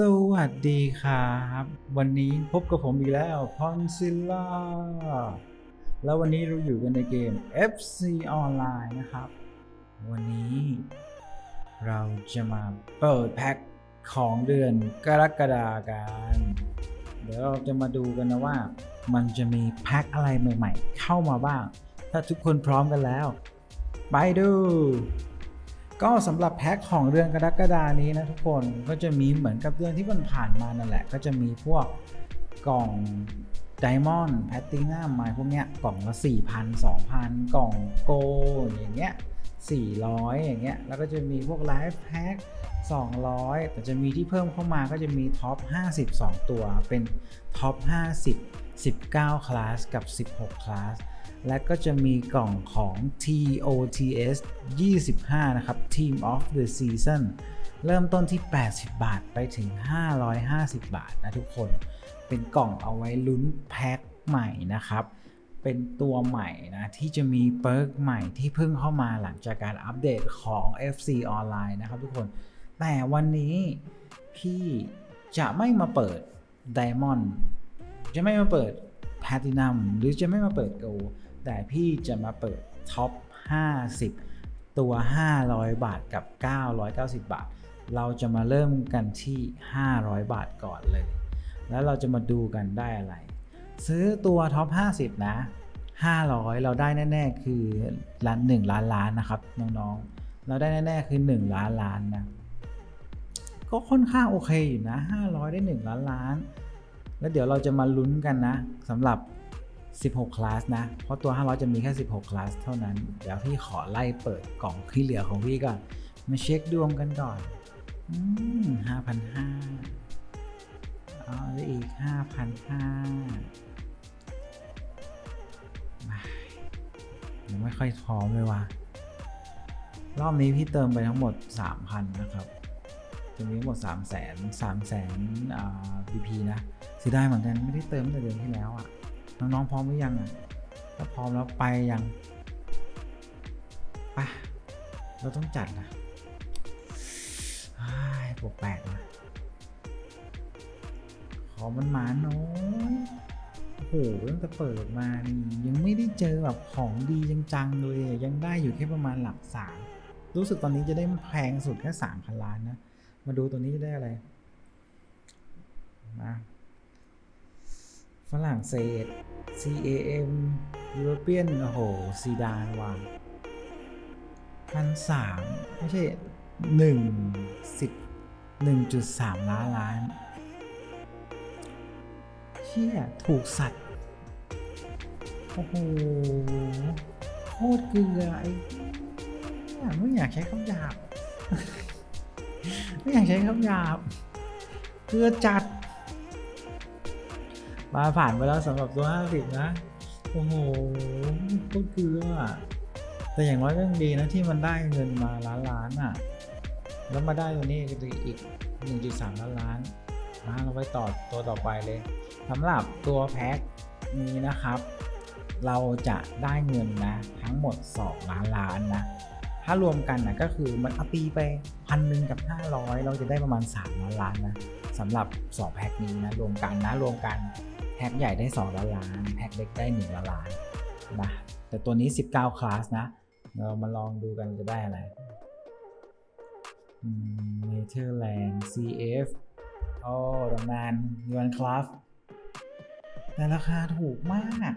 สวัสดีครับ วันนี้พบกับผมอีกแล้วพอนซิลล่าแล้ววันนี้เราอยู่กันในเกม FC Online นะครับ วันนี้เราจะมาเปิดแพ็คของเดือนกรกฎากัน เดี๋ยวเราจะมาดูกันนะว่า มันจะมีแพ็คอะไรใหม่ ๆ เข้ามาบ้าง ถ้าทุกคนพร้อมกันแล้ว ไปดู ก็สำหรับแพ็คของเดือนกรกฎานี้นะทุกคนก็จะมีเหมือนกับเดือนที่มันผ่านมานั่นแหละ ก็จะมีพวกกล่องไดมอนด์แพตตินัมมาพวกเนี้ยกล่องละ4,000 2,000 กล่องโกอย่างเงี้ย400 อย่างเงี้ยแล้วก็จะมีพวกไลฟ์แพ็ค200 แต่จะมีที่เพิ่มเข้ามาก็จะมีท็อป52 ตัวเป็นท็อป50 19 คลาส กับ 16 คลาส และก็จะมีกล่องของ TOTS 25 นะครับ Team of the Season เริ่มต้นที่ 80 บาทไปถึง 550 บาทนะทุกคน เป็นกล่องเอาไว้ลุ้นแพ็คใหม่นะครับ เป็นตัวใหม่นะ ที่จะมีเปิร์กใหม่ที่เพิ่งเข้ามาหลังจากการอัปเดตของ FC ออนไลน์นะครับทุกคน แต่วันนี้พี่จะไม่มาเปิด Diamond จะไม่มาเปิด Platinum หรือจะไม่มาเปิด Gold แต่พี่จะมาเปิดท็อป 50 ตัว 500 บาทกับ 990 บาท เราจะมาเริ่มกันที่ 500 บาทก่อนเลย แล้วเราจะมาดูกันได้อะไร ซื้อตัวท็อป 50 นะ 500 เราได้แน่ ๆ คือล้าน1ล้านล้านนะครับน้องๆ เราได้แน่ๆคือ 1 ล้านล้านนะ ก็ค่อนข้างโอเคอยู่นะ 500 ได้ 1 ล้านล้าน แล้วเดี๋ยวเราจะมาลุ้นกันนะสำหรับ 16 คลาสนะ เพราะตัว 500 จะมีแค่ 16 คลาสเท่านั้น เดี๋ยวพี่ขอไล่เปิดกล่องที่เหลือของพี่ก่อน มาเช็คดวงกันก่อนอืม5,500เอาได้อีก5,500มายังไม่ค่อยพร้อมเลยว่ะ รอบนี้พี่เติมไปทั้งหมด 3,000 นะครับจะมีทั้งหมด3 0 0 0 0 0 3 0 0 0 0อ่า BP นะเสียดายเหมือนกันไม่ได้เติมแต่เดือนที่แล้วอะ น้องๆพร้อมหรือยังอะถ้าพร้อมแล้วไปยังไปะเราต้องจัดนะอ้ปวดแปลกนะขอมันมาน้อยโอ้โหตั้งแต่เปิดมานี่ยังไม่ได้เจอแบบของดีจังๆเลย ยังได้อยู่แค่ประมาณหลักสามรู้สึกตอนนี้จะได้แพงสุดแค่สามพันล้านนะ มาดูตัวนี้จะได้อะไร มา ฝรั่งเศส CAM European โอ้โหซีดานวางพันสามไม่ใช่หนึ่งสิบหนึ่งจุดสามล้านล้านเชี่ยถูกสัตว์ โอ้โห โคตรเกลือไอ้เหี้ยไม่อยากใช้คำหยาบ ไม่อยากใช้คำหยาบ เกลือจัด มาผ่านไปแล้วสำหรับตัว 50 นะ โอ้โหก็เกลืออะแต่อย่างน้อยก็ยังดีนะที่มันได้เงินมาล้านล้านอะ แล้วมาได้ตัวนี้อีก 1.3 ล้านล้านมาเราไปต่อตัวต่อไปเลยสำหรับตัวแพ็คนี้นะครับ เราจะได้เงินนะทั้งหมด 2 ล้านล้านนะถ้ารวมกันนะก็คือมันเอาตีไปพันหนึ่งกับ 500 เราจะได้ประมาณ 3 ล้านล้านนะสำหรับ 2 แพ็คนี้นะ รวมกันนะรวมกัน แพ็คใหญ่ได้ 2 ล้านล้าน แพ็คเล็กได้ 1 ล้านล้านนะ แต่ตัวนี้ 19 คลาสนะ เรามาลองดูกันจะได้อะไรเนเธอร์แลนด์ CF โอ้ตำนานยวนคลาฟแต่ราคาถูกมาก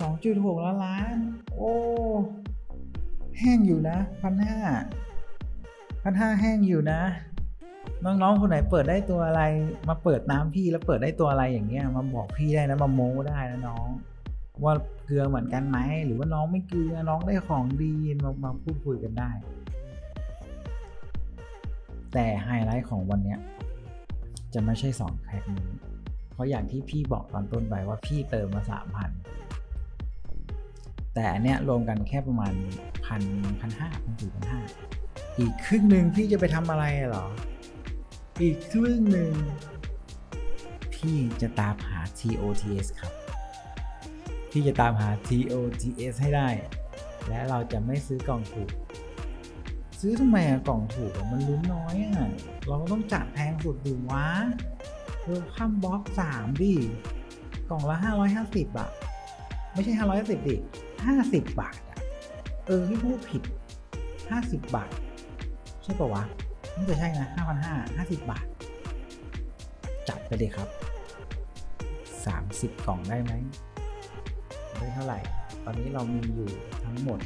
2.6 ล้านล้าน โอ้ แห้งอยู่นะพันห้าพันห้าแห้งอยู่นะ น้องๆคนไหนเปิดได้ตัวอะไร มาเปิดน้ำพี่แล้วเปิดได้ตัวอะไรอย่างเงี้ยมาบอกพี่ได้นะมาโม้ได้นะน้อง ว่าเกลือเหมือนกันไหมหรือว่าน้องไม่เกลือน้องได้ของดีมามาพูดคุยกันได้ แต่ไฮไลท์ของวันเนี้ยจะไม่ใช่2แพ็คนี้เพราะอย่างที่พี่บอกตอนต้นไปว่าพี่เติมมา3,000แต่อันเนี้ยรวมกันแค่ประมาณพันพันห้าพันสี่พันห้าอีกครึ่งหนึ่งพี่จะไปทำอะไรเหรอ อีกครึ่งหนึ่งพี่จะตามหา TOTS ครับ พี่จะตามหา TOTS ให้ได้ และเราจะไม่ซื้อกล่องถูก ซื้อทำไมอะกล่องถูกอะมันลุ้นน้อยอะเราก็ต้องจัดแพงสุดดิวะเวลคัมบ็อกสามดิ กล่องละห้าร้อยห้าสิบอะไม่ใช่ห้าร้อยห้าสิบดิห้าสิบบาทอะเออที่พูดผิดห้าสิบบาท ใช่ปะวะ น่าจะใช่นะห้าพันห้าห้าสิบบาท จัดไปเลยครับสามสิบกล่องได้ไหมได้เท่าไหร่ ตอนนี้เรามีอยู่ทั้งหมด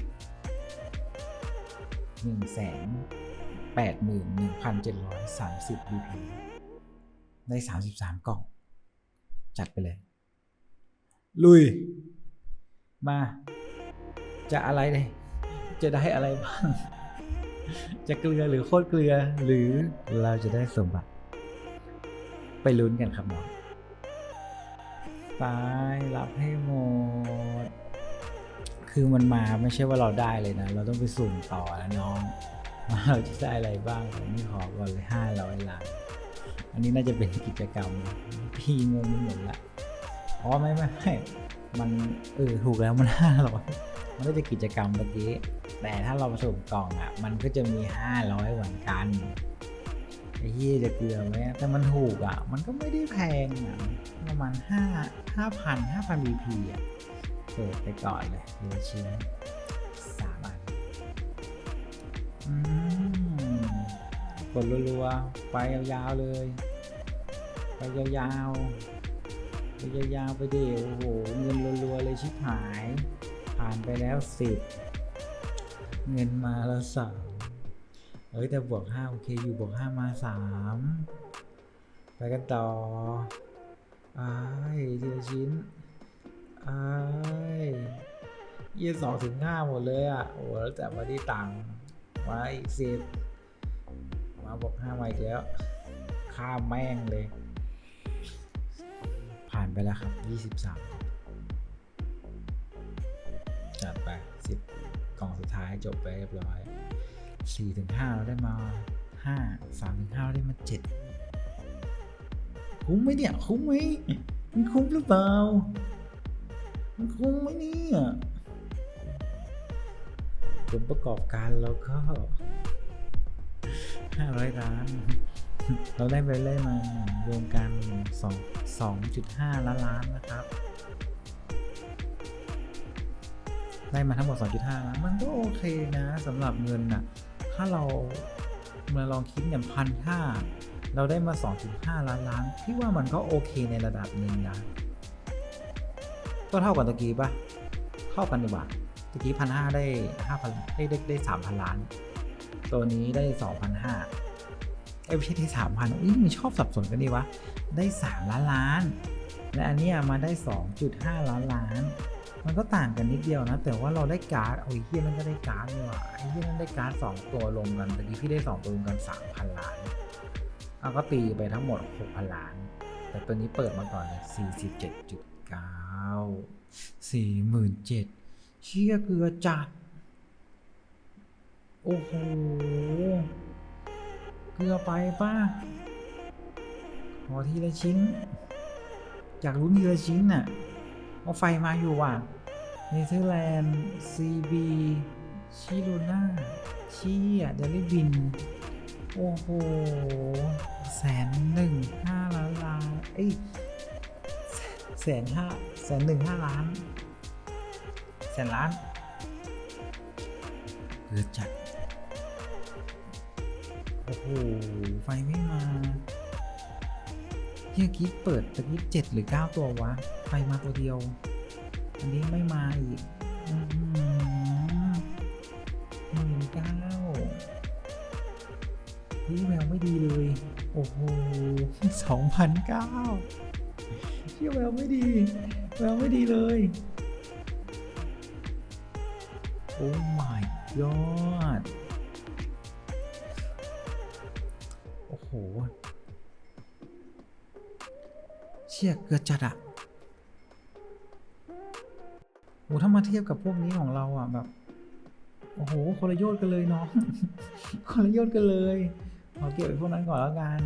หนึ่งแสนแปดหมื่นหนึ่งพันเจ็ดร้อยสามสิบ BP ได้สามสิบสามกล่อง จัดไปเลย ลุย มา จะอะไรเลย จะได้อะไรบ้าง จะเกลือหรือโคตรเกลือหรือเราจะได้สมบัติ ไปลุ้นกันครับน้องไปรับให้หมด คือมันมาไม่ใช่ว่าเราได้เลยนะ เราต้องไปสุ่มต่อนะน้องว่าเราจะได้อะไรบ้างผมนี่ขอก่อนเลยห้าร้อยล้านอันนี้น่าจะเป็นกิจกรรม พี่งงไปหมดละอ๋อไม่ไม่ไม่มันเออถูกแล้วมันห้าร้อย มันก็จะกิจกรรมเมื่อกี้ แต่ถ้าเราผสมกล่องอะ มันก็จะมีห้าร้อยเหมือนกันไอ้เหี้ยจะเกลือไหมแต่มันถูกอะ มันก็ไม่ได้แพงอะ ประมาณห้าห้าพันห้าพัน BP อะ เปิดไปก่อนเลยทีละชิ้นสามอันอืมกดรัวๆ ไปยาวๆเลย ไปยาวๆ ไปยาวๆ ไปเดี๋ยวโอ้โห เงินรัวๆ เลยชิบหาย ผ่านไปแล้วสิบเงินมาแล้วสามเอ้ยแต่บวกห้าโอเคอยู่บวกห้ามาสามไปกันต่ออ้ายทีละชิ้นไอ้ยี่สองถึงห้าหมดเลยอะโอ้แล้วแต่มาที่ตังมาอีกสิบมาบอกห้ามาอีกแล้วข้ามแม่งเลย ผ่านไปแล้วครับยี่สิบสาม สิบกล่องสุดท้ายจบไปเรียบร้อยสี่ถึงห้าเราได้มาห้าสามถึงห้าเราได้มาเจ็ดคุ้มไหมเนี่ยคุ้มไหมมันคุ้มหรือเปล่า มันคุ้มไหมเนี่ยผลประกอบการเราก็ห้าร้อยล้าน เราได้ไปเล่มา รวมกันสองสองจุดห้าล้านล้านนะครับ ได้มาทั้งหมด 2.5ล้านมันก็โอเคนะสำหรับเงินน่ะถ้าเรามาลองคิดอย่างพันห้าเราได้มา 2.5 ล้านล้านพี่ว่ามันก็โอเคในระดับหนึ่งนะก็เท่ากับตะกี้ปะเท่ากันดีกว่าตะกี้พันห้าได้ห้าพันได้ได้ได้สามพันล้าน ตัวนี้ได้สองพันห้าเอ้ยไม่ใช่ที่สามพันอุ้ยมันชอบสับสนกันดีวะ ได้สามล้านล้าน และอันเนี้ยมาได้สองจุดห้าล้านล้าน มันก็ต่างกันนิดเดียวนะ แต่ว่าเราได้การ์ดโอ้ยเฮียนั่นก็ได้การ์ดนี่หว่าไอ้เฮียนั่นได้การ์ดสองตัวลงกันตะกี้พี่ได้สองตัวลงกันสามพันล้านเอาก็ตีไปทั้งหมดหกพันล้าน แต่ตัวนี้เปิดมาก่อนเลยสี่สิบเจ็ดจุดเก้าสี่หมื่นเจ็ดเชี่ยเกลือจัด โอ้โห เกลือไปป้าขอทีละชิ้น อยากรู้ทีละชิ้นน่ะ เอาไฟมาอยู่ว่ะเนเธอร์แลนด์ซีบีชิโรนาชียเดลิบิน โอ้โหแสนหนึ่งห้าล้านล้านเอ้ยแสนห้าแสนหนึ่งห้าล้าน แสนล้านเกือจัด โอ้โห ไฟไม่มา เฮียกี้เปิดตะกี้เจ็ดหรือเก้าตัววะไฟมาตัวเดียว อันนี้ไม่มาอีกหือหมื่นเก้านี่แววไม่ดีเลย โอ้โหสองพันเก้าเชี่ยแววไม่ดี แววไม่ดีเลย โอ้ my god โอ้โห ชี่ยเกิดจัดอะโอ้ถ้ามาเทียบกับพวกนี้ของเราอะแบบ โอ้โหคนละโยชน์กันเลยน้องคนละโยชน์กันเลยขอเก็บไอ้พวกนั้นก่อนแล้วกัน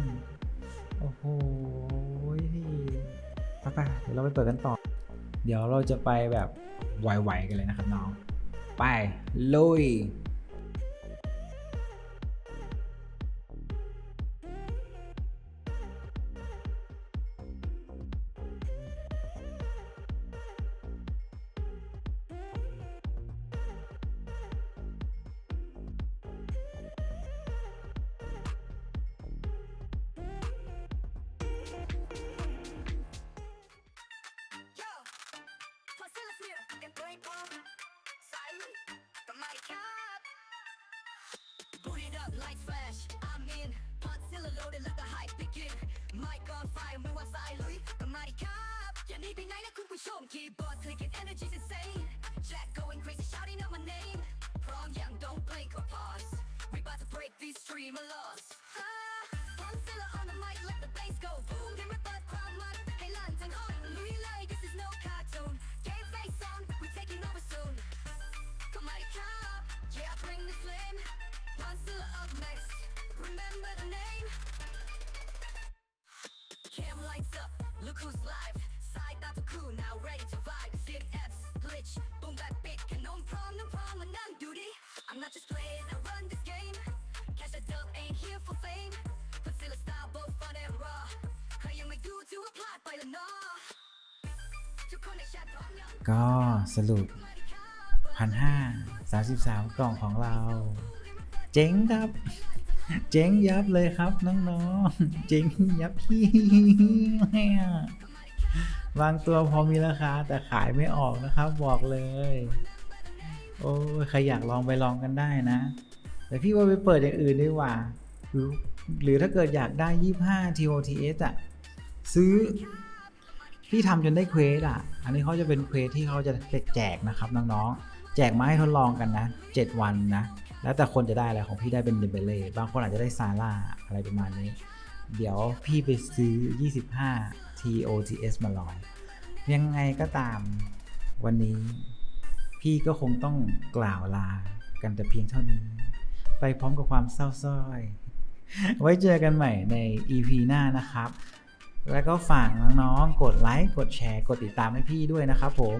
โอ้โหไปไปเดี๋ยวเราไปเปิดกันต่อ เดี๋ยวเราจะไปแบบไหวๆกันเลยนะครับน้อง ไปลุย loaded let the hype begin Mic on fire ไม่ว่าสายลุยก็มาดิครับอย่าหนีไปไหนนะคุณผู้ชม keyboard clicking energy's insane Jack going crazy shouting out my name พร้อมยัง don't blink or pause we about to break these streamer laws ah, Godzilla on the mic Remember the name. Cam lights up, look who's live. Side out the crew, now ready to vibe. Zip F's, glitch, boom back big. Canon prom, no prom, and I'm duty. I'm not just playing, I run this game. Catch a dub, ain't here for fame. Godzilla style, both fun and raw. How you make do to a plot by the gnaw. To connection, prom, young. ก็สรุปพันห้าสามสิบสามกล่องของเรา เจ๊งครับ เจ๊งยับเลยครับน้องๆ เจ๊งยับพี่บางตัวพอมีราคาแต่ขายไม่ออกนะครับบอกเลย โอ้ใครอยากลองไปลองกันได้นะ แต่พี่ว่าไปเปิดอย่างอื่นดีกว่า หรือหรือถ้าเกิดอยากได้ 25 TOTS อะซื้อพี่ทำจนได้เควสอะ อันนี้เขาจะเป็นเควสที่เขาจะแจกนะครับน้องๆ แจกมาให้ทดลองกันนะ 7 วันนะ แล้วแต่คนจะได้อะไรของพี่ได้เป็นเดเบเล่บางคนอาจจะได้ซาร่าอะไรประมาณนี้ เดี๋ยวพี่ไปซื้อ 25 TOTS มาลองยังไงก็ตามวันนี้พี่ก็คงต้องกล่าวลากันแต่เพียงเท่านี้ ไปพร้อมกับความเศร้าส้อย ไว้เจอกันใหม่ใน EP หน้านะครับ แล้วก็ฝากน้องๆ กดไลค์ กดแชร์ กดติดตามให้พี่ด้วยนะครับผม